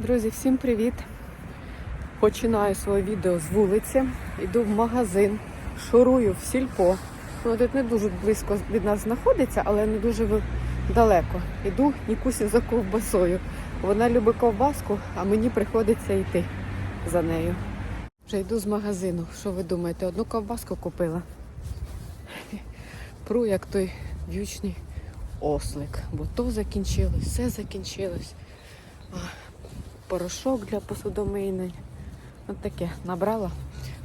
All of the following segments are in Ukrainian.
Друзі, всім привіт! Починаю своє відео з вулиці. Йду в магазин, шурую в сільпо. Ну, тут не дуже близько від нас знаходиться, але не дуже далеко. Йду Нікусі за ковбасою. Вона любить ковбаску, а мені приходиться йти за нею. Вже йду з магазину. Що ви думаєте? Одну ковбаску купила. Пру, як той в'ючний ослик, бо то закінчилось, все закінчилось. Порошок для посудомийної. От таке набрала,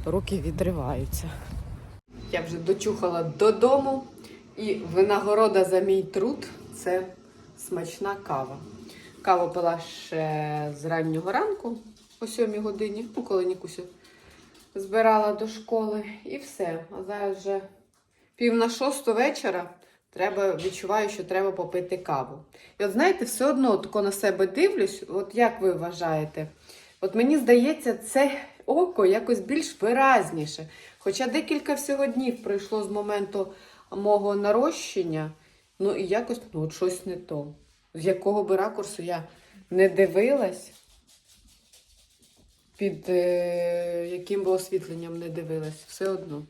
руки відриваються. Я вже дочухала додому, і винагорода за мій труд це смачна кава. Каву пила ще з раннього ранку, о 7 годині, ну, коли Нікусю збирала до школи, і все. А зараз вже пів на шосту вечора. Треба, відчуваю, що треба попити каву. І от знаєте, все одно тако на себе дивлюсь, от як ви вважаєте? От мені здається, це око якось більш виразніше. Хоча декілька всього днів пройшло з моменту мого нарощення, ну і якось ну, от щось не то. З якого би ракурсу я не дивилась, під е, яким би освітленням не дивилась, все одно.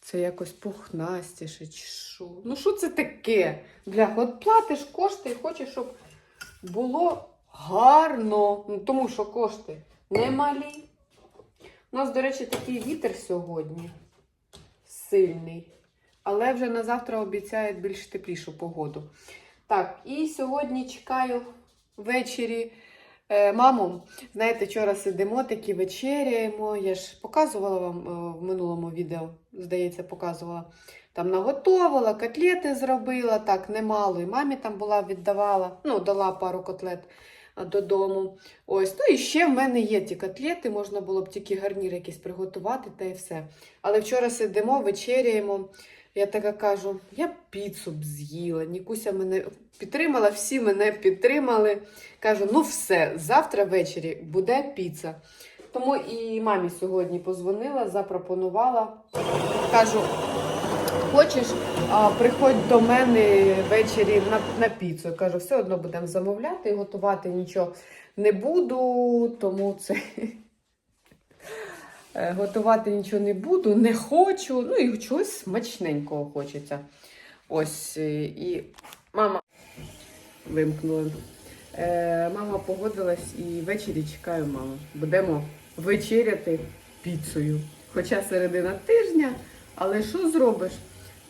Це якось пухнастіше, чи що? Ну, що це таке? Бляха, от платиш кошти і хочеш, щоб було гарно. Ну, тому що кошти немалі. У нас, до речі, такий вітер сьогодні сильний. Але вже на завтра обіцяють більш теплішу погоду. Так, і сьогодні чекаю ввечері е, маму. Знаєте, вчора сидимо, такі вечеряємо. Я ж показувала вам е, в минулому відео, здається, показувала. Там наготовила, котлети зробила, так, немало. І мамі там була, віддавала, ну, дала пару котлет додому. Ось, ну і ще в мене є ті котлети, можна було б тільки гарнір якийсь приготувати та й все. Але вчора сидимо, вечеряємо. Я така кажу, я піцу б з'їла. Нікуся мене підтримала, всі мене підтримали. Кажу, ну все, завтра ввечері буде піца. Тому і мамі сьогодні позвонила, запропонувала. Кажу, хочеш, приходь до мене ввечері на, на піцу. Кажу, все одно будемо замовляти, готувати нічого не буду, тому це. Е, Готувати нічого не буду, не хочу. Ну і чогось смачненького хочеться. Ось е, і мама вимкнула. Е, мама погодилась і ввечері чекаю маму. Будемо вечеряти піцею. Хоча середина тижня, але що зробиш?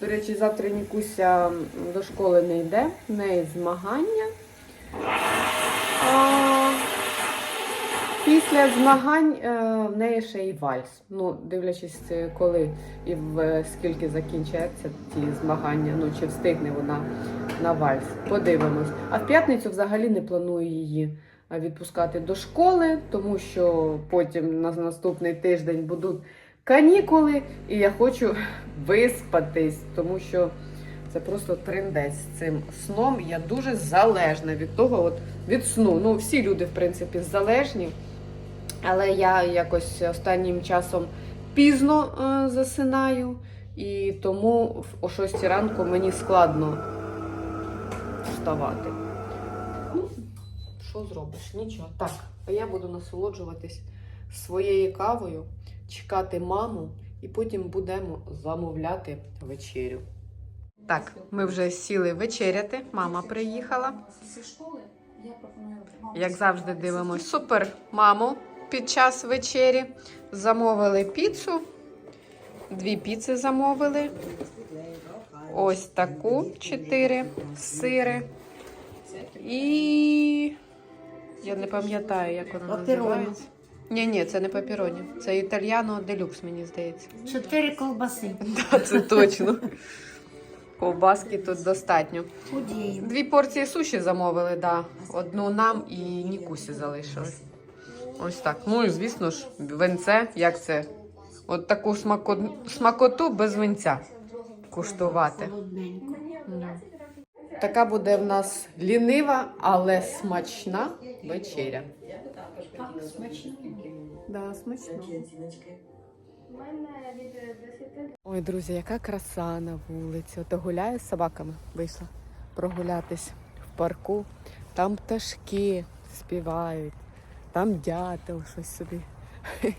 До речі, завтра Нікуся до школи не йде, в неї змагання. А, після змагань е, в неї ще й вальс. Ну, дивлячись, е, коли і в е, скільки закінчаться ті змагання, ну чи встигне вона на вальс. Подивимось. А в п'ятницю взагалі не планую її відпускати до школи, тому що потім на наступний тиждень будуть канікули, і я хочу виспатись, тому що це просто трендець з цим сном. Я дуже залежна від того, от від сну. Ну, всі люди, в принципі, залежні. Але я якось останнім часом пізно е, засинаю, і тому о 6 ранку мені складно вставати. Ну, що зробиш? Нічого. Так, а я буду насолоджуватись своєю кавою, чекати маму, і потім будемо замовляти вечерю. Так, ми вже сіли вечеряти. Мама приїхала. Як завжди дивимось супер маму під час вечері. Замовили піцу. Дві піци замовили. Ось таку чотири сири. І я не пам'ятаю, як вона називається. Ні, ні, це не папіроні. Це італьяно делюкс, мені здається. Чотири ковбаси. Так, це точно. Ковбаски тут достатньо. Дві порції суші замовили, да. Одну нам і Нікусі залишили. Ось так. Ну і звісно ж, винце, як це? От таку смако... смакоту без винця куштувати. Да. Така буде в нас лінива, але смачна вечеря. Так, смачно. Да, смачно. Ой, друзі, яка краса на вулиці. Ото гуляю з собаками, вийшла прогулятись в парку. Там пташки, співають. Там дятел щось собі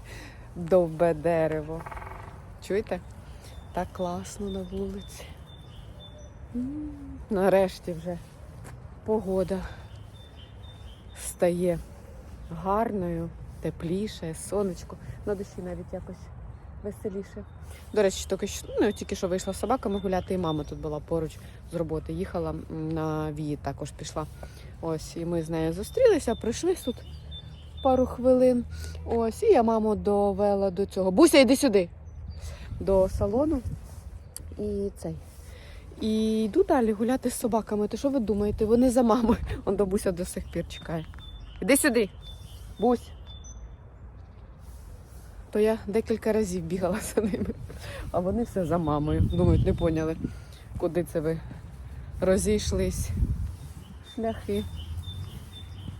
довбе дерево. Чуєте? Так класно на вулиці. Нарешті вже погода стає гарною, тепліше, сонечко. На душі навіть якось веселіше. До речі, тільки що, ну, тільки що вийшла з собаками гуляти, і мама тут була поруч з роботи. Їхала на вії, також пішла. Ось, і ми з нею зустрілися, прийшли тут пару хвилин. Ось, і я маму довела до цього. Буся, йди сюди. До салону. І цей. І йду далі гуляти з собаками. То що ви думаєте? Вони за мамою. Он до Буся до сих пір чекає. Іди сюди. Бусь. То я декілька разів бігала за ними, а вони все за мамою. Думають, не поняли, куди це ви розійшлись. Шляхи.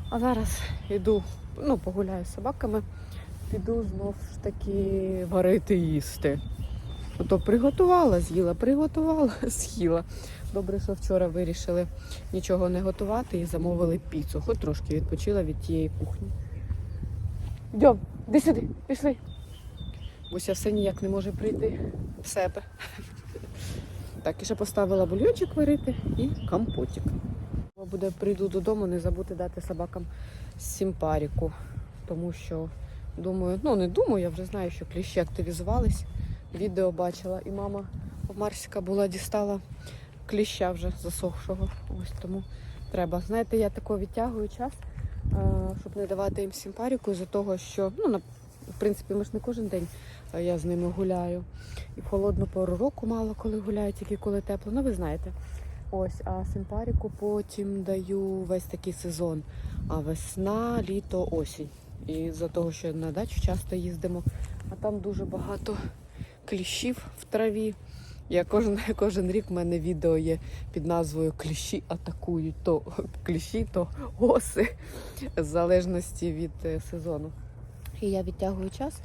А зараз йду, ну, погуляю з собаками, піду знов ж таки варити їсти. Ото приготувала, з'їла, приготувала, з'їла. Добре, що вчора вирішили нічого не готувати і замовили піцу. Хоч трошки відпочила від тієї кухні. Йдем, де сюди, пішли. Буся все ніяк не може прийти в себе. Так, і ще поставила бульйончик варити і компотик. Буде прийду додому, не забути дати собакам сімпаріку, тому що думаю, ну не думаю, я вже знаю, що кліщі активізувались. Відео бачила, і мама Марсіка була дістала кліща вже засохшого. Ось тому треба. Знаєте, я тако відтягую час, щоб не давати їм сімпаріку, з-за того, що ну на в принципі ми ж не кожен день я з ними гуляю. І в холодну пору року мало коли гуляю, тільки коли тепло. Ну ви знаєте. Ось, а симпаріку потім даю весь такий сезон. А весна, літо, осінь. І за того, що на дачу часто їздимо, а там дуже багато кліщів в траві. Я кожен, кожен рік в мене відео є під назвою Кліщі атакують то кліщі, то оси, в залежності від е, сезону. І я відтягую час,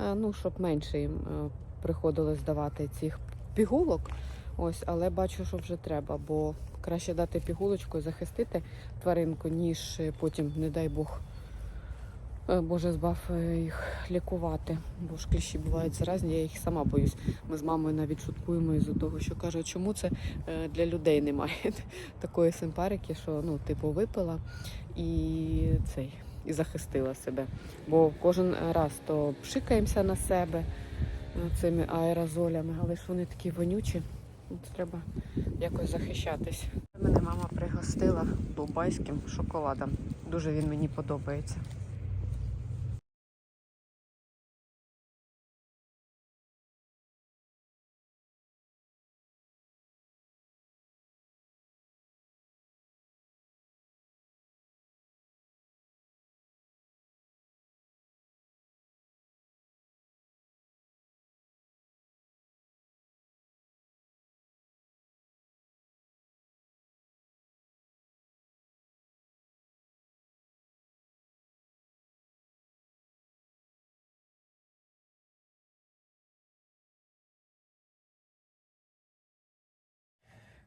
е, ну, щоб менше їм е, приходилось давати цих пігулок. Ось, але бачу, що вже треба, бо краще дати пігулочку і захистити тваринку, ніж е, потім, не дай Бог, е, Боже, збав е, їх лікувати. Бо ж кліщі бувають заразні, я їх сама боюсь. Ми з мамою навіть шуткуємо із-за того, що кажуть, чому це для людей немає такої симпарики, що ну, типу, випила і цей. І захистила себе. Бо кожен раз то пшикаємося на себе цими аерозолями, але ж вони такі вонючі. От Треба якось захищатись. Мене мама пригостила дубайським шоколадом. Дуже він мені подобається.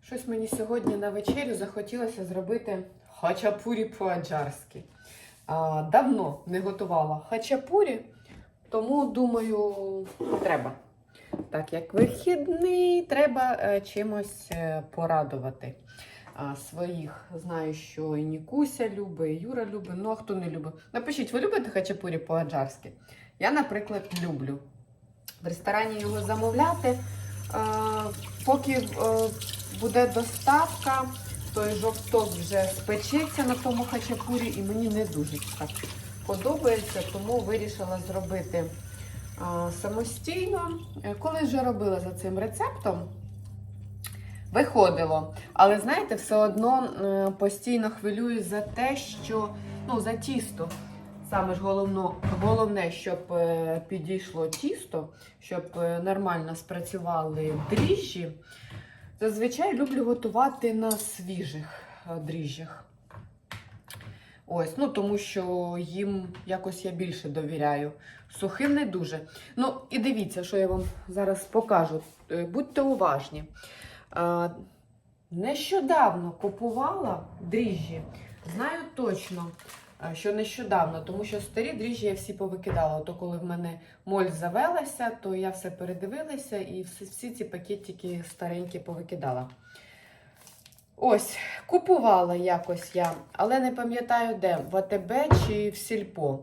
Щось мені сьогодні на вечерю захотілося зробити хачапурі по-аджарськи. Давно не готувала хачапурі, тому думаю, треба. Так, як вихідний, треба е, чимось е, порадувати а, своїх. Знаю, що і Нікуся любить, і Юра любить. Ну, а хто не любить? Напишіть, ви любите хачапурі по-аджарськи? Я, наприклад, люблю. В ресторані його замовляти. Е, поки е, буде доставка, той жовток вже спечеться на тому хачапурі, і мені не дуже так подобається, тому вирішила зробити самостійно. Е, Коли вже робила за цим рецептом, виходило. Але знаєте, все одно постійно хвилююсь за те, що ну, за тісто. Саме ж головно, головне, щоб е, підійшло тісто, щоб е, нормально спрацювали дріжджі. Зазвичай люблю готувати на свіжих е, дріжджах. Ось, ну тому що їм якось я більше довіряю. Сухим не дуже. Ну, і дивіться, що я вам зараз покажу. Будьте уважні. Нещодавно купувала дріжджі Знаю точно, що нещодавно, тому що старі дріжджі я всі повикидала. То коли в мене моль завелася, то я все передивилася і всі, ці пакетики старенькі повикидала. Ось, купувала якось я, але не пам'ятаю де, в АТБ чи в Сільпо.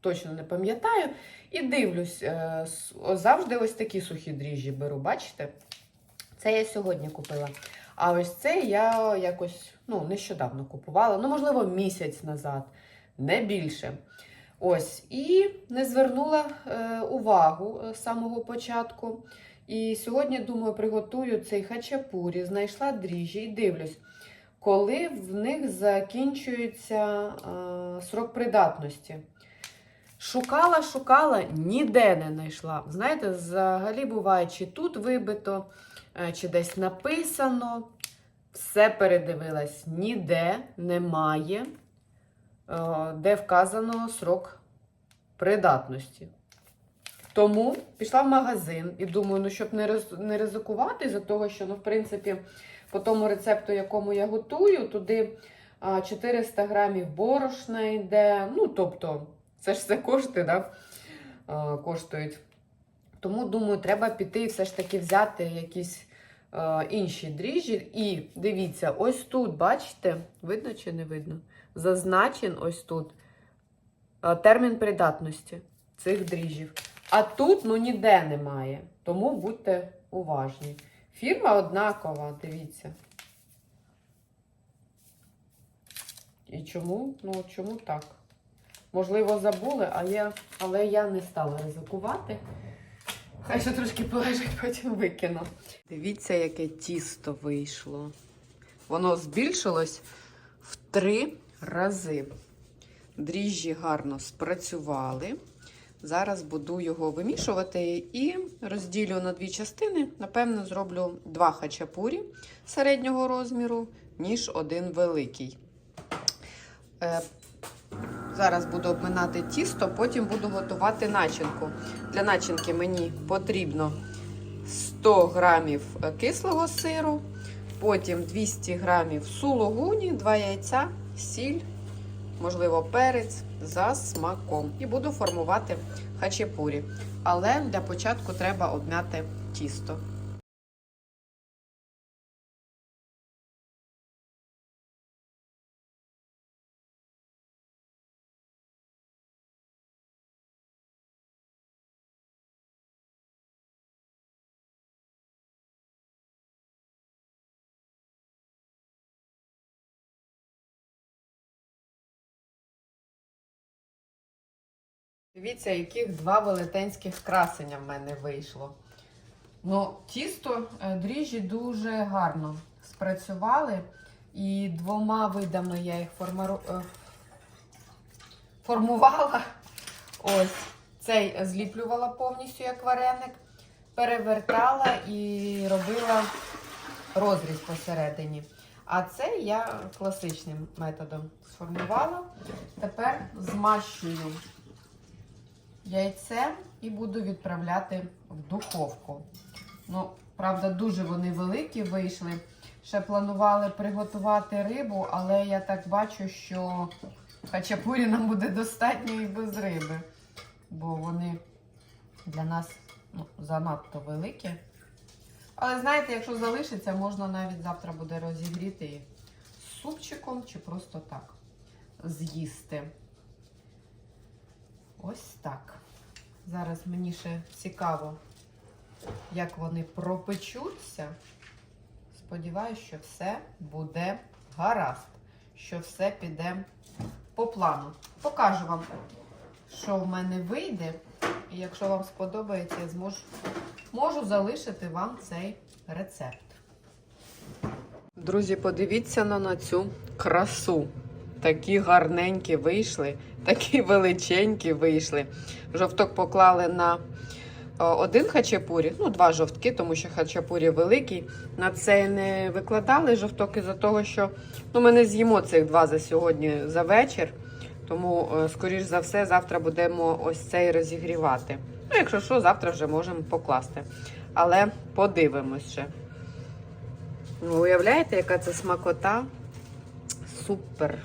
Точно не пам'ятаю. І дивлюсь, е, завжди ось такі сухі дріжджі беру, бачите? Це я сьогодні купила. А ось це я якось ну, нещодавно купувала, ну, можливо, місяць назад, не більше. Ось, і не звернула е, увагу е, з самого початку. І сьогодні, думаю, приготую цей хачапурі, знайшла дріжджі і дивлюсь, коли в них закінчується е, срок придатності. Шукала, шукала, ніде не знайшла. Знаєте, взагалі буває, чи тут вибито, чи десь написано. Все передивилась, ніде немає, де вказано срок придатності. Тому пішла в магазин і думаю, ну щоб не роз- не ризикувати за того, що, ну, в принципі, по тому рецепту, якому я готую, туди 400 грамів борошна йде. Ну, тобто, це ж все кошти, да? коштують. Тому, думаю, треба піти і все ж таки взяти якісь а, інші дріжджі. І дивіться, ось тут, бачите, видно чи не видно? Зазначен ось тут термін придатності цих дріжджів. А тут ну ніде немає. Тому будьте уважні. Фірма однакова, дивіться. І чому? Ну, чому так? Можливо, забули, а я, але я не стала ризикувати. Хай ще трошки полежить, потім викину. Дивіться, яке тісто вийшло. Воно збільшилось в три рази. Дріжджі гарно спрацювали. Зараз буду його вимішувати і розділю на дві частини. Напевно, зроблю два хачапурі середнього розміру, ніж один великий. Е, Зараз буду обминати тісто, потім буду готувати начинку. Для начинки мені потрібно 100 грамів кислого сиру, потім 200 грамів сулугуні, 2 яйця, сіль, можливо, перець за смаком. І буду формувати хачапурі. Але для початку треба обмяти тісто. Дивіться, яких два велетенських красення в мене вийшло. Ну, тісто е, дріжджі дуже гарно спрацювали. І двома видами я їх формару... е, формувала. Ось цей зліплювала повністю як вареник, перевертала і робила розріз посередині. А це я класичним методом сформувала. Тепер змащую яйце і буду відправляти в духовку. Ну, правда, дуже вони великі вийшли. Ще планували приготувати рибу, але я так бачу, що хачапурі нам буде достатньо і без риби. Бо вони для нас ну, занадто великі. Але знаєте, якщо залишиться, можна навіть завтра буде розігріти з супчиком чи просто так з'їсти. Ось так. Зараз мені ще цікаво, як вони пропечуться. Сподіваюсь, що все буде гаразд, що все піде по плану. Покажу вам, що в мене вийде. І якщо вам сподобається, я зможу можу залишити вам цей рецепт. Друзі, подивіться на, на цю красу. Такі гарненькі вийшли, такі величенькі вийшли. Жовток поклали на один хачапурі, ну, два жовтки, тому що хачапурі великий. На цей не викладали жовток із-за того, що ну, ми не з'їмо цих два за сьогодні за вечір. Тому, е, скоріш за все, завтра будемо ось цей розігрівати. Ну, якщо що, завтра вже можемо покласти. Але подивимось ще. Ну, уявляєте, яка це смакота? Супер!